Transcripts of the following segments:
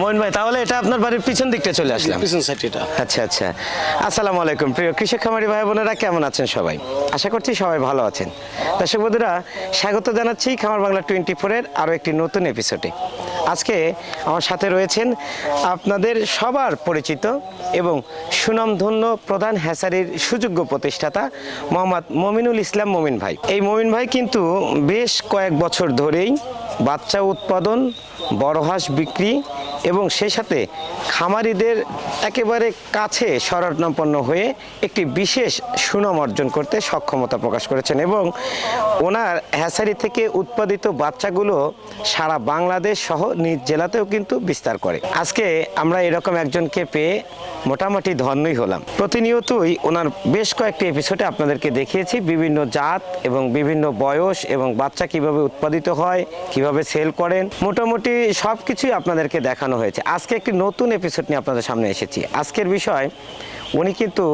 মোহন ভাই তাহলে এটা আপনার বাড়ির পিছন দিকটা চলে আসলাম। পিছন সাইড এটা। আচ্ছা আচ্ছা। আসসালামু আলাইকুম। প্রিয় কৃষক খামারি ভাই বোনেরা কেমন আছেন সবাই? আশা করছি সবাই ভালো আছেন। দর্শক বন্ধুরা স্বাগত জানাচ্ছি খামার বাংলা টোয়েন্টি ফোরের আরও একটি নতুন এপিসোডে আজকে আমার সাথে রয়েছেন আপনাদের সবার পরিচিত এবং সুনামধন্য প্রধান হ্যাসারির সুযোগ্য প্রতিষ্ঠাতা মোহাম্মদ মমিনুল ইসলাম মমিন ভাই। এই মমিন ভাই কিন্তু বেশ কয়েক বছর ধরেই বাচ্চা উৎপাদন, বড় হাঁস বিক্রি এবং সেই সাথে খামারিদের একেবারে কাছে শরণাপন্ন হয়ে একটি বিশেষ সুনাম অর্জন করতে সক্ষমতা প্রকাশ করেছেন এবং ওনার হ্যাসারি থেকে উৎপাদিত বাচ্চাগুলো সারা বাংলাদেশ সহ নিজ জেলাতেও কিন্তু বিস্তার করে। আজকে আমরা এরকম একজনকে পেয়ে মোটামুটি ধন্যই হলাম। প্রতিনিয়তই ওনার বেশ কয়েকটি এপিসোডে আপনাদেরকে দেখিয়েছি, বিভিন্ন জাত এবং বিভিন্ন বয়স এবং বাচ্চা কীভাবে উৎপাদিত হয়, কীভাবে সেল করেন, মোটামুটি সব কিছুই আপনাদেরকে দেখানো হয়েছে। আজকে একটি নতুন এপিসোড নিয়ে আপনাদের সামনে এসেছি। আজকের বিষয়, উনি কিন্তু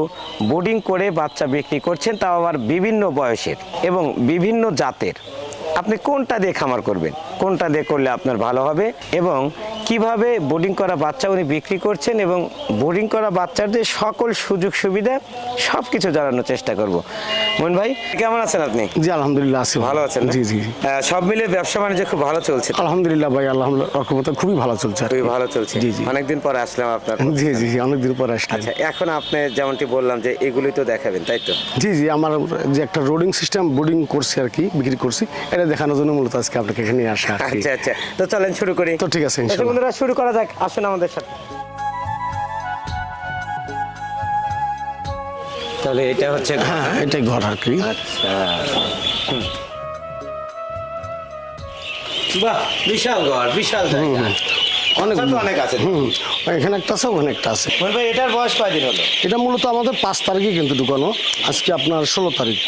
বোর্ডিং করে বাচ্চা বিক্রি করছেন, তাও আবার বিভিন্ন বয়সের এবং বিভিন্ন জাতের। আপনি কোনটা দিয়ে খামার করবেন? কোনটা দিয়ে করলে আপনার ভালো হবে? এবং কীভাবে বোর্ডিং করা বাচ্চা উনি বিক্রি করছেন এবং বোর্ডিং করা বাচ্চাদের সকল সুযোগ সুবিধা সব কিছু জানানোর চেষ্টা করব। মন ভাই কেমন আছেন আপনি? জি আলহামদুলিল্লাহ আছি ভালো। আছেন জি জি। সব মিলে ব্যবসা বাণিজ্য খুব ভালো চলছে আলহামদুলিল্লাহ ভাই রকমতা খুবই ভালো চলছে খুবই ভালো চলছে। জি জি। অনেকদিন পরে আসলাম আপনার জি জি অনেকদিন পরে আসলাম। আচ্ছা এখন আপনি যেমনটি বললাম যে এগুলোই তো দেখাবেন তাই তো? জি জি আমার যে একটা রোডিং সিস্টেম বোর্ডিং করছি আর কি বিক্রি করছি এটা দেখানোর জন্য মূলত আজকে আপনাকে এখানে আসা আচ্ছা আচ্ছা। তো চলেন শুরু করি। তো ঠিক আছে, বন্ধুরা শুরু করা যাক। আসুন আমাদের সাথে। তাহলে এটা হচ্ছে হ্যাঁ এটাই ঘর আর কি? আচ্ছা। বাহ বিশাল ঘর বিশাল জায়গা। অনেক অনেক আছে। হুম এখানে একটা আছে ওখানে একটা আছে। ভাই এটার বয়স কয়দিন হলো? এটা মূলত আমাদের পাঁচ তারিখে কিন্তু ঢুকানো। আজকে আপনার ষোলো তারিখ।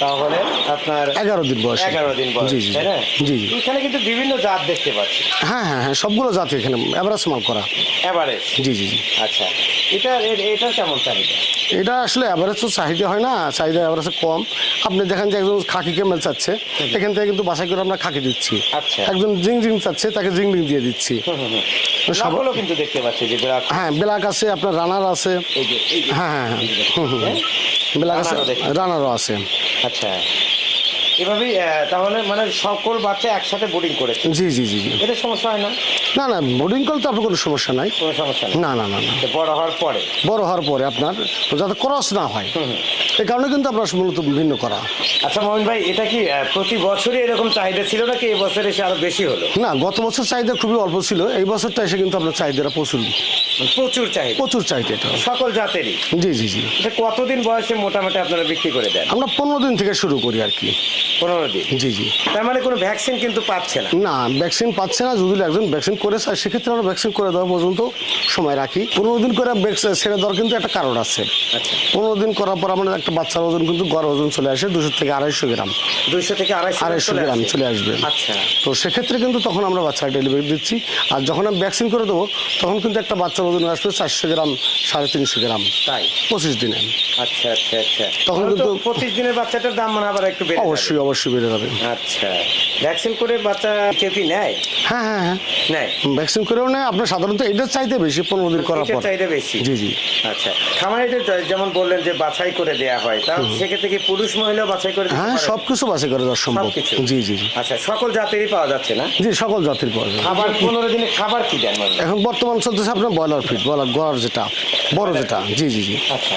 তাহলে আপনার এগারো দিন বয়স। এগারো দিন বয়স জি জি জি। জি এখানে কিন্তু বিভিন্ন জাত দেখতে পাচ্ছি। হ্যাঁ হ্যাঁ হ্যাঁ সবগুলো জাতি এখানে এভারেজ মাল করা। এভারেজ জি জি জি। আচ্ছা। এটা এটার কেমন চাহিদা? এটা আসলে অ্যাভারেজ তো চাহিদা হয় না চাহিদা অ্যাভারেজ কম। আপনি দেখেন যে একজন খাকি কেমেল চাচ্ছে এখান থেকে কিন্তু বাসাই করে আমরা খাকি দিচ্ছি। আচ্ছা। একজন জিং জিং চাচ্ছে তাকে জিং জিং দিয়ে দিচ্ছি। সবগুলো কিন্তু দেখতে পাচ্ছি যে ব্ল্যাক হ্যাঁ ব্ল্যাক আছে আপনার রানার আছে। হ্যাঁ হ্যাঁ হ্যাঁ। ব্ল্যাক আছে রানারও আছে। আচ্ছা। এভাবেই তাহলে মানে সকল বাচ্চা একসাথে বোর্ডিং করেছে। জি জি জি এটা সমস্যা হয় না? না না বোর্ডিং করলে তো আপনার কোনো সমস্যা নাই। কোনো সমস্যা না না না না। বড় হওয়ার পরে? বড় হওয়ার পরে আপনার যাতে ক্রস না হয়। এই কারণে কিন্তু আপনার মূলত ভিন্ন করা। আচ্ছা মোহন ভাই এটা কি প্রতি বছরই এরকম চাহিদা ছিল নাকি এই বছর এসে আরও বেশি হলো? না গত বছর চাহিদা খুবই অল্প ছিল। এই বছরটা এসে কিন্তু আপনার চাহিদাটা প্রচুর। প্রচুর চাহিদা। প্রচুর চাহিদা এটা। সকল জাতেরই। জি জি জি। এটা কতদিন বয়সে মোটামুটি আপনারা বিক্রি করে দেন? আমরা পনেরো দিন থেকে শুরু করি আর কি। পনেরো দিন? জি জি। তার মানে কোনো ভ্যাকসিন কিন্তু পাচ্ছে না? না ভ্যাকসিন পাচ্ছে না। যদি একজন ভ্যাকসিন করেছে আর সেক্ষেত্রে আমরা ভ্যাকসিন করে দেওয়া পর্যন্ত সময় রাখি। পনেরো দিন করে ছেড়ে দেওয়ার কিন্তু একটা কারণ আছে। আচ্ছা। পনেরো দিন করার পর আমাদের একটা বাচ্চার ওজন কিন্তু গড় ওজন চলে আসে দুশো থেকে আড়াইশো গ্রাম। দুইশো থেকে আড়াইশো গ্রাম চলে আসবে। আচ্ছা। তো সেক্ষেত্রে কিন্তু তখন আমরা বাচ্চা ডেলিভারি দিচ্ছি। আর যখন আমি ভ্যাকসিন করে দেবো তখন কিন্তু একটা বাচ্চার ওজন আসবে চারশো গ্রাম সাড়ে তিনশো গ্রাম তাই? পঁচিশ দিনে। আচ্ছা আচ্ছা আচ্ছা। তখন কিন্তু- পঁচিশ দিনের বাচ্চাটার দাম মানে আবার একটু বেড়ে অবশ্যই অবশ্যই বেড়ে যাবে। আচ্ছা। ভ্যাকসিন করে বাচ্চা কেউ কি নেয়? হ্যাঁ হ্যাঁ হ্যাঁ। নেয়? ভ্যাকসিন করেও নেয় আপনার সাধারণত এটার চাইতে বেশি পনেরো দিন করার পর। চাহিদা বেশি? জি জি। আচ্ছা। খামারিদের যেমন বললেন যে বাছাই করে দেয়া হয় তা সেক্ষেত্রে কি পুরুষ মহিলা বাছাই করে হ্যাঁ সব কিছু বাসে করে দেওয়া সম্ভব। জি জি জি। আচ্ছা সকল জাতেরই পাওয়া যাচ্ছে না? জি সকল জাতির পাওয়া যায় খাবার পনেরো দিনে খাবার কি দেন এখন বর্তমান চলতেছে আপনার ব্রয়লার ফিট ব্রয়লার গড় যেটা বড় যেটা জি জি জি। আচ্ছা।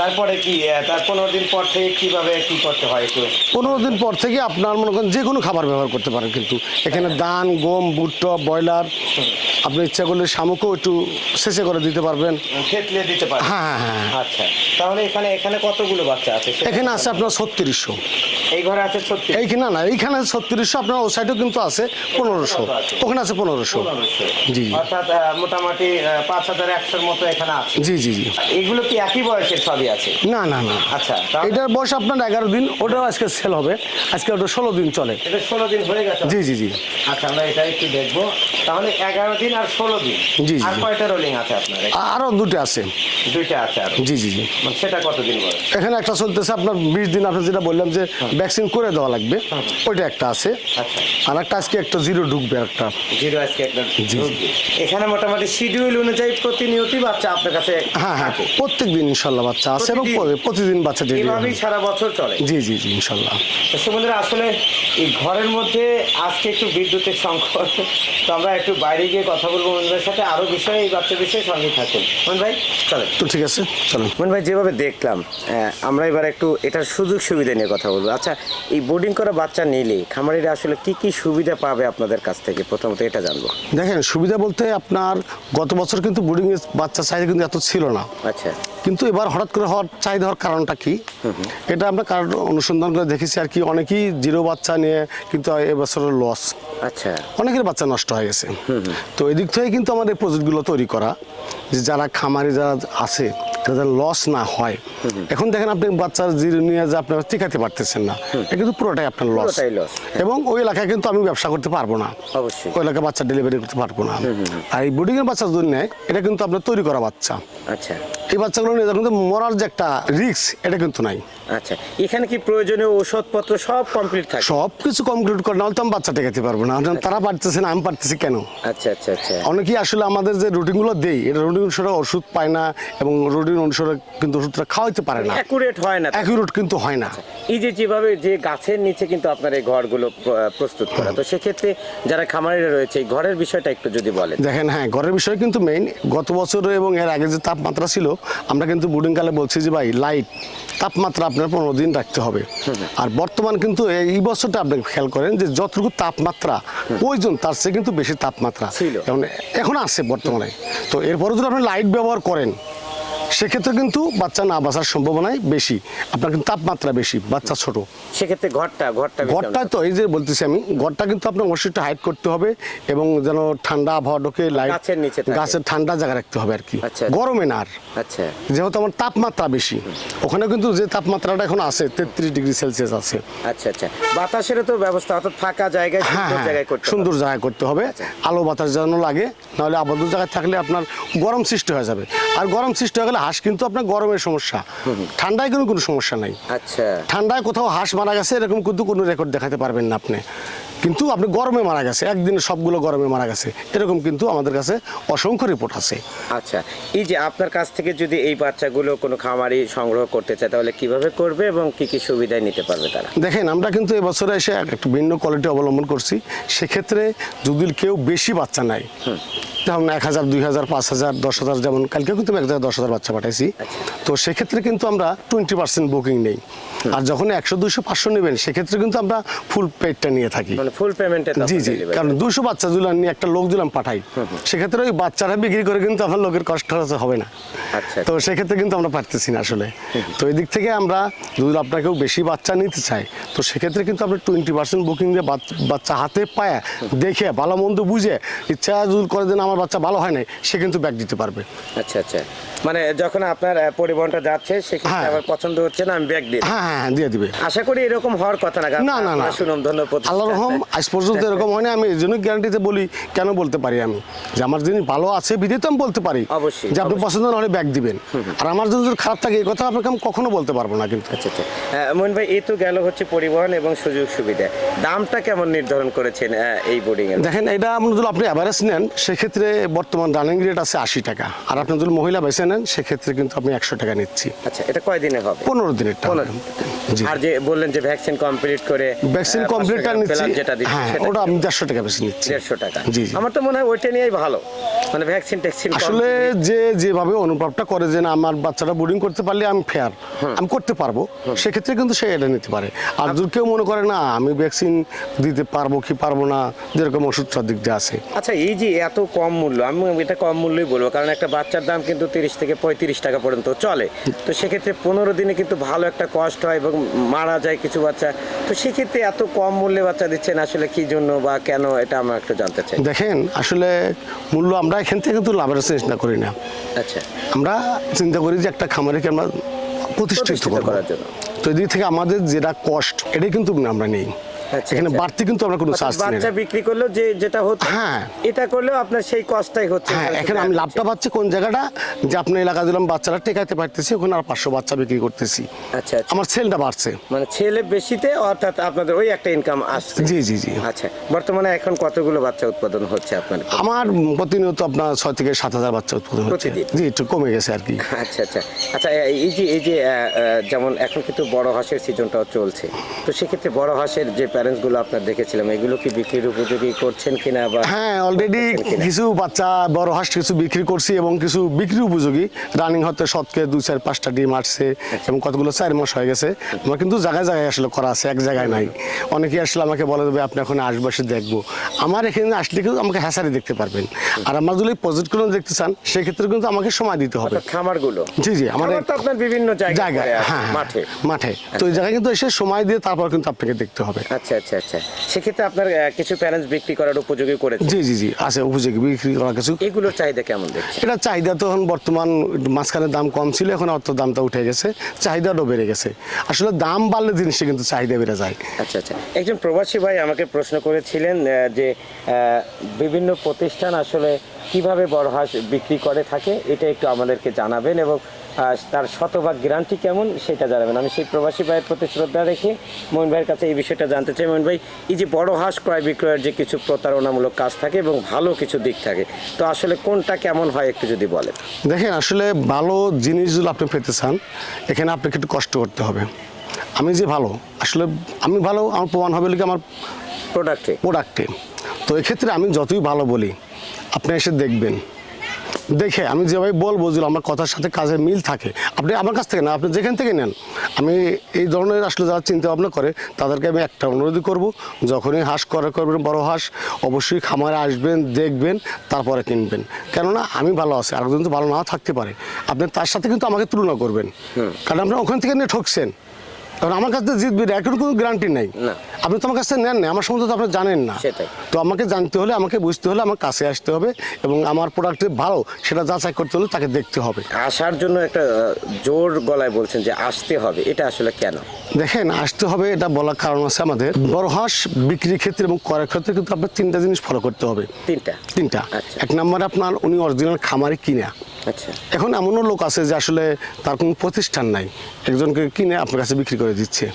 তারপরে কি তার পনেরো দিন পর থেকে কীভাবে কি করতে হয় একটু? পনেরো দিন পর থেকে আপনার মনে করেন যে কোনো খাবার ব্যবহার করতে পারেন কিন্তু। এখানে ধান গম ভুট্টা ব্রয়লার আপনি ইচ্ছা করলে শামুকও একটু শেষে করে দিতে পারবেন। থেতলে দিতে পারে হ্যাঁ হ্যাঁ হ্যাঁ আচ্ছা তাহলে এখানে এখানে কতগুলো বাচ্চা আছে? এখানে আছে আপনার ছত্রিশশো। এই ঘরে আছে সত্যি এইখানে না এইখানে ছত্রিশশো আপনার ও সাইডেও কিন্তু আছে পনেরোশো। ওখানে আছে পনেরোশো। জি জি। অর্থাৎ মোটামুটি পাঁচ হাজার একশোর মতো এখানে আছে। জি জি জি। এগুলো কি একই বয়সের সবই আছে। না না না। আচ্ছা এটার বয়স আপনার এগারো দিন ওটাও আজকে সেল হবে। আজকে ওটা ষোলো দিন চলে। এটা ষোলো দিন হয়ে গেছে। জি জি জি। আচ্ছা আমরা এটা একটু দেখব। তাহলে এগারো দিন আর ষোলো দিন। জি, আর কয়টা রোলিং আছে আপনার? আ- আরও দুটো আছে। দুইটা আছে আর। জি জি জি। সেটা কতদিন বয়স? এখানে একটা চলতেছে আপনার বিশ দিন আপনি যেটা বললাম যে ভ্যাকসিন করে দেওয়া লাগবে ওইটা একটা আছে। আচ্ছা। আর একটা আজকে একটা জিরো ঢুকবে একটা জিরো আজকে একটা এখানে মোটামুটি শিডিউল অনুযায়ী প্রতিনিয়তই বাচ্চা আপনার কাছে হ্যাঁ হ্যাঁ। প্রত্যেক দিন ইনশাল্লাহ বাচ্চা আছে এবং প্রতিদিন? বাচ্চা ডেলিভারি সারা বছর চলে? জি জি জি ইনশাল্লাহ। আসলে এই ঘরের মধ্যে আজকে একটু বিদ্যুতের সংকট। তো আমরা একটু বাইরে গিয়ে কথা বলব সাথে। আরও বিষয়ে এই বাচ্চা বিষয়ে সঙ্গে থাকুন। মন ভাই চলেন। তো ঠিক আছে চলুন। মন ভাই যেভাবে দেখলাম আমরা এবার একটু এটার সুযোগ সুবিধা নিয়ে কথা বলব। আচ্ছা এই বোর্ডিং করা বাচ্চা নিলে খামারিরা আসলে কি কি সুবিধা পাবে আপনাদের কাছ থেকে? প্রথমত এটা জানব। দেখেন সুবিধা বলতে আপনার গত বছর কিন্তু বোর্ডিং এর বাচ্চা চাহিদা কিন্তু এত ছিল না। আচ্ছা। কিন্তু এবার হঠাৎ করে হওয়ার চাহিদা হওয়ার কারণটা কি? এটা আমরা কারণ অনুসন্ধান করে দেখেছি আর কি অনেকেই জিরো বাচ্চা নিয়ে কিন্তু এবছর লস আচ্ছা। অনেকের বাচ্চা নষ্ট হয়ে গেছে। তো এদিক থেকে কিন্তু আমাদের প্রজেক্টগুলো তৈরি করা যে যারা খামারে যারা আছে তাদের লস না হয়। এখন দেখেন আপনি বাচ্চার জিরো নিয়ে যে আপনারা টিকাতে পারতেছেন না এটা কিন্তু পুরোটাই আপনার লস এবং ওই এলাকায় কিন্তু আমি ব্যবসা করতে পারব না। অবশ্যই। ওই এলাকায় বাচ্চা ডেলিভারি করতে পারব না। আর এই বোর্ডিং এর বাচ্চা যদি নেয় এটা কিন্তু আপনার তৈরি করা বাচ্চা। আচ্ছা। এই বাচ্চাগুলো নিয়ে যখন কিন্তু মরার যে একটা রিস্ক এটা কিন্তু নাই। আচ্ছা। এখানে কি প্রয়োজনীয় ওষুধপত্র সব কমপ্লিট থাকে? সব কিছু কমপ্লিট করে নাহলে তো আমি বাচ্চা টেকাতে পারব না। তারা পারতেছে না আমি পারতেছি কেন? আচ্ছা আচ্ছা আচ্ছা। অনেকেই আসলে আমাদের যে রুটিনগুলো দেই এটা রুটিন অনুসারে ওষুধ পায় না এবং রুটিন অনুসারে কিন্তু ওষুধটা খাওয়াইতে পারে না। অ্যাকুরেট হয় না। অ্যাকিউরেট কিন্তু হয় না। এই যে যেভাবে যে গাছের নিচে কিন্তু আপনার এই ঘরগুলো প্রস্তুত করা। তো সেক্ষেত্রে যারা খামারিরা রয়েছে এই ঘরের বিষয়টা একটু যদি বলেন। দেখেন হ্যাঁ ঘরের বিষয় কিন্তু মেইন গত বছর এবং এর আগে যে তাপমাত্রা ছিল আমরা কিন্তু বোর্ডিং কালে বলছি যে ভাই লাইট তাপমাত্রা আপনার পনেরো দিন রাখতে হবে। আর বর্তমান কিন্তু এই বছরটা আপনি খেয়াল করেন যে যতটুকু তাপমাত্রা প্রয়োজন তার চেয়ে কিন্তু বেশি তাপমাত্রা। ছিল। এখন এখন আছে বর্তমানে। তো এরপরে যদি আপনি লাইট ব্যবহার করেন সেক্ষেত্রে কিন্তু বাচ্চা না বাঁচার সম্ভাবনাই বেশি। আপনার কিন্তু তাপমাত্রা বেশি বাচ্চা ছোট। সেক্ষেত্রে ঘরটা ঘরটা ঘরটা তো এই যে বলতেছি আমি ঘরটা কিন্তু আপনার অবশ্যই হাইট করতে হবে এবং যেন ঠান্ডা আবহাওয়া ঢোকে লাইট গাছের নিচে গাছের ঠান্ডা জায়গা রাখতে হবে আর কি। আচ্ছা। গরমে না আর। আচ্ছা। যেহেতু আমার তাপমাত্রা বেশি ওখানে কিন্তু যে তাপমাত্রাটা এখন আছে তেত্রিশ ডিগ্রি সেলসিয়াস আছে। আচ্ছা আচ্ছা। বাতাসের তো ব্যবস্থা অর্থাৎ ফাঁকা জায়গায় হ্যাঁ সুন্দর হ্যাঁ জায়গায় করতে সুন্দর জায়গা করতে হবে। আচ্ছা। আলো বাতাস যেন লাগে নাহলে আবদ্ধ জায়গায় থাকলে আপনার গরম সৃষ্টি হয়ে যাবে। আর গরম সৃষ্টি হয়ে গেলে হাঁস কিন্তু আপনার গরমের সমস্যা। ঠান্ডায় কিন্তু কোনো সমস্যা নাই। আচ্ছা। ঠান্ডায় কোথাও হাঁস মারা গেছে এরকম কিন্তু কোনো রেকর্ড দেখাতে পারবেন না আপনি। কিন্তু আপনি গরমে মারা গেছে একদিনে সবগুলো গরমে মারা গেছে এরকম কিন্তু আমাদের কাছে অসংখ্য রিপোর্ট আছে। আচ্ছা এই যে আপনার কাছ থেকে যদি এই বাচ্চাগুলো কোনো খামারি সংগ্রহ করতে চায় তাহলে কীভাবে করবে এবং কি কি সুবিধায় নিতে পারবে তারা? দেখেন আমরা কিন্তু এবছরে এসে এক- একটু ভিন্ন কোয়ালিটি অবলম্বন করছি। সেক্ষেত্রে যদি কেউ বেশি বাচ্চা নেয় যেমন এক হাজার দুই হাজার পাঁচ হাজার দশ হাজার যেমন কালকে কিন্তু এক হাজার দশ হাজার বাচ্চা পাঠাইছি। তো সেক্ষেত্রে কিন্তু আমরা টোয়েন্টি পার্সেন্ট বুকিং নেই। আর যখন একশো দুইশো পাঁচশো নেবেন সেক্ষেত্রে কিন্তু আমরা ফুল পেডটা নিয়ে থাকি। মানে ফুল পেমেন্টে জি জি কারণ দুশো বাচ্চা দিলাম নিয়ে একটা লোক দিলাম পাঠাই সেক্ষেত্রে ওই বাচ্চারা বিক্রি করে কিন্তু আমার লোকের কষ্ট খরচ হবে না। আচ্ছা তো সেক্ষেত্রে কিন্তু আমরা পারতেছি না আসলে। তো এই দিক থেকে আমরা যদি আপনাকেও বেশি বাচ্চা নিতে চাই তো সেক্ষেত্রে কিন্তু আমরা টোয়েন্টি পার্সেন্ট বুকিং দিয়ে বাচ্চা হাতে পায় দেখে ভালো মন্দ বুঝে ইচ্ছা যদি করে দেন আমার বাচ্চা ভালো হয় নাই সে কিন্তু ব্যাগ দিতে পারবে। আচ্ছা আচ্ছা। মানে যখন আপনার পরিবহনটা যাচ্ছে সেক্ষেত্রে হ্যাঁ। আমার পছন্দ হচ্ছে না আমি ব্যাগ দিই। হ্যাঁ হ্যাঁ হ্যাঁ দিয়ে দিবে। আশা করি এরকম হওয়ার কথা না না, না, না। শুনুন ধন্যবাদ আল্লাহ রহম আজ পর্যন্ত এরকম হয় না আমি এই জন্য গ্যারান্টিতে বলি কেন বলতে পারি আমি? যে আমার জিনিস ভালো আছে বিধে তো আমি বলতে পারি। অবশ্যই, যে আপনি পছন্দ না হলে ব্যাগ দিবেন। আর আমার যদি খারাপ থাকে এই কথা আপনাকে আমি কখনো বলতে পারব না কিন্তু। আচ্ছা আচ্ছা। মোহন ভাই এই তো গেল হচ্ছে পরিবহন এবং সুযোগ সুবিধা। দামটা কেমন নির্ধারণ করেছেন এই বোর্ডিং এর দেখেন এটা আপনি যদি আপনি অ্যাভারেজ নেন সেক্ষেত্রে বর্তমান রানিং রেট আছে আশি টাকা। আর আপনি যদি মহিলা বেছে নেন সেক্ষেত্রে কিন্তু আপনি একশো টাকা নিচ্ছি। আচ্ছা এটা কয়দিনে হবে? পনেরো দিনের আর যে বললেন যে ভ্যাকসিন কমপ্লিট করে ভ্যাকসিন কমপ্লিটটা নিচ্ছি। যেটা হ্যাঁ ওটা আমি দেড়শো টাকা বেশি নিচ্ছি। দেড়শো টাকা। জি জি। আমার তো মনে হয় ওইটা নিয়েই ভালো। মানে ভ্যাকসিন ট্যাকসিন আসলে যে যেভাবে অনুভবটা করে যে না আমার বাচ্চাটা বোর্ডিং করতে পারলে আমি ফেয়ার আমি করতে পারব। সেক্ষেত্রে কিন্তু সে এটা নিতে পারে। আর যদি কেউ মনে করে না আমি ভ্যাকসিন দিতে পারব কি পারব না যেরকম ওষুধটার দিক দিয়ে আছে। আচ্ছা এই যে এত কম মূল্য আমি এটা কম মূল্যই বলব কারণ একটা বাচ্চার দাম কিন্তু তিরিশ থেকে পঁয়ত্রিশ টাকা পর্যন্ত চলে। তো সেক্ষেত্রে পনেরো দিনে কিন্তু ভালো একটা কষ্ট হয় এবং মারা যায় কিছু বাচ্চা। তো সেক্ষেত্রে এত কম মূল্যে বাচ্চা দিচ্ছেন আসলে কি জন্য বা কেন এটা আমরা একটু জানতে চাই। দেখেন আসলে মূল্য আমরা এখান থেকে কিন্তু লাভের চিন্তা করি না। আচ্ছা। আমরা চিন্তা করি যে একটা খামারিকে আমরা প্রতিষ্ঠিত করার জন্য। তো এদিক থেকে আমাদের যেটা কষ্ট এটাই কিন্তু আমরা নেই। এখানে আচ্ছা। বাড়তি কিন্তু আমরা কোনো চার্জ নেই। বাচ্চা বিক্রি করলেও যে যেটা হচ্ছে হ্যাঁ। এটা করলেও আপনার সেই কষ্টটাই হচ্ছে। হ্যাঁ এখানে আমি লাভটা পাচ্ছি কোন জায়গাটা? যে আপনার এলাকা দিলাম বাচ্চারা টেকাইতে পারতেছি ওখানে আর পাঁচশো বাচ্চা বিক্রি করতেছি। আচ্ছা আচ্ছা। আমার সেলটা বাড়ছে। মানে ছেলে বেশিতে অর্থাৎ আপনাদের ওই একটা ইনকাম আসছে। জি জি জি। আচ্ছা বর্তমানে এখন কতগুলো বাচ্চা উৎপাদন হচ্ছে আপনার? আমার প্রতিনিয়ত আপনার ছয় থেকে সাত হাজার বাচ্চা উৎপাদন হচ্ছে। জি একটু কমে গেছে আর কি। আচ্ছা আচ্ছা। আচ্ছা এই যে এই যে যেমন এখন কিন্তু বড় হাঁসের সিজনটাও চলছে। তো সেক্ষেত্রে বড় হাঁসের যে প্যারেন্টসগুলো আপনার দেখেছিলাম এগুলো কি বিক্রির উপযোগী করছেন কিনা বা হ্যাঁ অলরেডি কিছু বাচ্চা বড় হাঁস কিছু বিক্রি করছি এবং কিছু বিক্রি উপযোগী। রানিং হতে শতকে দু চার পাঁচটা ডিম আসছে এবং কতগুলো চার মাস হয়ে গেছে। আমার কিন্তু জায়গায় জায়গায় আসলে করা আছে এক জায়গায় নাই। অনেকে আসলে আমাকে বলে দেবে আপনি এখন আসবে এসে দেখব। আমার এখানে আসলে কিন্তু আমাকে হ্যাসারি দেখতে পারবেন। আর আমার যদি প্রজেক্টগুলো দেখতে চান সেক্ষেত্রে কিন্তু আমাকে সময় দিতে হবে। খামারগুলো। জি জি আমার আপনার বিভিন্ন জায়গায় জায়গায় হ্যাঁ হ্যাঁ, মাঠে। মাঠে। তো ওই জায়গায় কিন্তু এসে সময় দিয়ে তারপর কিন্তু আপনাকে দেখতে হবে। আচ্ছা। আচ্ছা আচ্ছা আচ্ছা। সেক্ষেত্রে আপনার কিছু প্যারেন্টস বিক্রি করার উপযোগী করেছে? জি জি জি আছে উপযোগী বিক্রি করা কিছু। এগুলোর চাহিদা কেমন দেখছে এটা চাহিদা তো এখন বর্তমান মাঝখানে দাম কম ছিল এখন অর্থ দামটা উঠে গেছে চাহিদাটাও বেড়ে গেছে। আসলে দাম বাড়লে জিনিসটা কিন্তু চাহিদা বেড়ে যায়। আচ্ছা আচ্ছা। একজন প্রবাসী ভাই আমাকে প্রশ্ন করেছিলেন যে বিভিন্ন প্রতিষ্ঠান আসলে কীভাবে বড় হাঁস বিক্রি করে থাকে এটা একটু আমাদেরকে জানাবেন এবং তার শতভাগ গ্যারান্টি কেমন সেটা জানাবেন। আমি সেই প্রবাসী ভাইয়ের প্রতি শ্রদ্ধা রেখে মোহন ভাইয়ের কাছে এই বিষয়টা জানতে চাই। মোহন ভাই এই যে বড় হাঁস ক্রয় বিক্রয়ের যে কিছু প্রতারণামূলক কাজ থাকে এবং ভালো কিছু দিক থাকে তো আসলে কোনটা কেমন হয় একটু যদি বলেন? দেখেন আসলে ভালো জিনিসগুলো আপনি পেতে চান এখানে আপনাকে একটু কষ্ট করতে হবে। আমি যে ভালো আসলে আমি ভালো আমার প্রমাণ হবে লিখে আমার প্রোডাক্টে প্রোডাক্টে তো এক্ষেত্রে আমি যতই ভালো বলি আপনি এসে দেখবেন দেখে আমি যেভাবে বলব যে আমার কথার সাথে কাজের মিল থাকে। আপনি আমার কাছ থেকে না আপনি যেখান থেকে নেন আমি এই ধরনের আসলে যারা চিন্তা ভাবনা করে তাদেরকে আমি একটা অনুরোধই করব যখনই হাঁস করে করবেন বড় হাঁস অবশ্যই খামারে আসবেন দেখবেন তারপরে কিনবেন। কেননা আমি ভালো আছি আরেকজন তো ভালো না থাকতে পারে। আপনি তার সাথে কিন্তু আমাকে তুলনা করবেন। কারণ আপনি ওখান থেকে নিয়ে ঠকছেন। কারণ আমার কাছ জিতবে এখন কোনো গ্যারান্টি নেই। আপনি তো আমার কাছ নেন না আমার সম্বন্ধে তো আপনি জানেন না। সেটাই। তো আমাকে জানতে হলে আমাকে বুঝতে হলে আমার কাছে আসতে হবে এবং আমার প্রোডাক্ট ভালো সেটা যাচাই করতে হলে তাকে দেখতে হবে। আসার জন্য একটা জোর গলায় বলছেন যে আসতে হবে এটা আসলে কেন? দেখেন আসতে হবে এটা বলার কারণ আছে আমাদের। বড় হাঁস বিক্রির ক্ষেত্রে এবং করার ক্ষেত্রে কিন্তু আপনার তিনটা জিনিস ফলো করতে হবে। তিনটা? তিনটা। আচ্ছা। এক নম্বরে আপনার উনি অরিজিনাল খামারে কিনা। এখন এমনও লোক আছে যে আসলে তার কোনো প্রতিষ্ঠান নাই। একজনকে কিনে আপনার কাছে বিক্রি করে দিচ্ছে।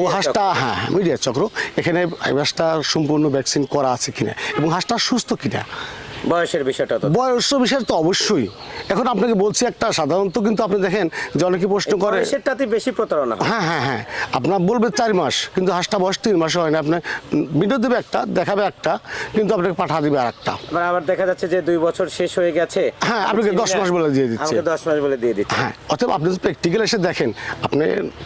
ও হাঁসটা চক্র। হ্যাঁ মিডিয়া চক্র। এখানে হাঁসটা সম্পূর্ণ ভ্যাকসিন করা আছে কিনা এবং হাঁসটা সুস্থ কিনা? বয়সের বিষয়টা তো। বয়স বিষয় তো অবশ্যই। এখন আপনাকে বলছি একটা সাধারণত কিন্তু আপনি দেখেন যে অনেকে প্রশ্ন করে বয়সেরটাতে বেশি প্রতারণা হ্যাঁ হ্যাঁ হ্যাঁ। আপনার বলবে চার মাস কিন্তু হাঁসটা বয়স তিন মাস হয় না। আপনার ভিডিও দেবে একটা দেখাবে একটা কিন্তু আপনাকে পাঠা দিবে আর একটা আবার দেখা যাচ্ছে যে দুই বছর শেষ হয়ে গেছে। হ্যাঁ, আপনাকে দশ মাস বলে দিয়ে দিচ্ছে। আমাকে দশ মাস বলে দিয়ে দিচ্ছে। হ্যাঁ অতএব আপনি যদি প্র্যাকটিক্যাল এসে দেখেন আপনি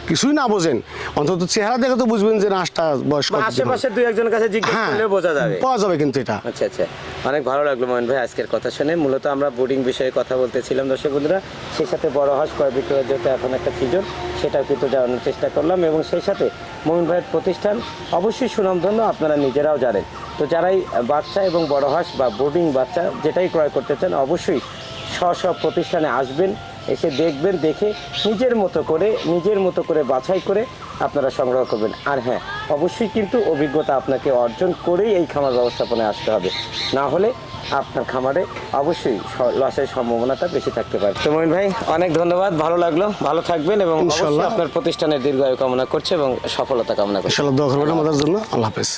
কিছুই না বোঝেন অন্তত চেহারা দেখে তো বুঝবেন যে হাঁসটা বয়স আশেপাশে দুই একজনের কাছে জিজ্ঞেস হ্যাঁ করলেও বোঝা যাবে। পাওয়া যাবে কিন্তু এটা। আচ্ছা আচ্ছা। অনেক ভালো লাগল। মোহন ভাই আজকের কথা শুনে। মূলত আমরা বোর্ডিং বিষয়ে কথা বলতেছিলাম, দর্শক বন্ধুরা। সেই সাথে বড় হাঁস ক্রয় বিক্রয়ের যেহেতু এখন একটা সিজন, সেটাও কিন্তু জানানোর চেষ্টা করলাম এবং সেই সাথে মোহন ভাইয়ের প্রতিষ্ঠান অবশ্যই সুনামধন্য, আপনারা নিজেরাও জানেন। তো যারাই বাচ্চা এবং বড় হাঁস বা বোর্ডিং বাচ্চা যেটাই ক্রয় করতে চান, অবশ্যই স্ব প্রতিষ্ঠানে আসবেন, এসে দেখবেন, দেখে নিজের মতো করে, নিজের মতো করে বাছাই করে আপনারা সংগ্রহ করবেন। আর হ্যাঁ অবশ্যই কিন্তু অভিজ্ঞতা আপনাকে অর্জন করেই এই খামার ব্যবস্থাপনায় আসতে হবে। না হলে আপনার খামারে অবশ্যই লসের সম্ভাবনাটা বেশি থাকতে পারে। তো ভাই অনেক ধন্যবাদ ভালো লাগল ভালো থাকবেন এবং আপনার প্রতিষ্ঠানের দীর্ঘায়ু কামনা করছে এবং সফলতা কামনা করছে। ইনশাল্লাহ দোয়া করবেন আমাদের জন্য। আল্লাহ হাফেজ।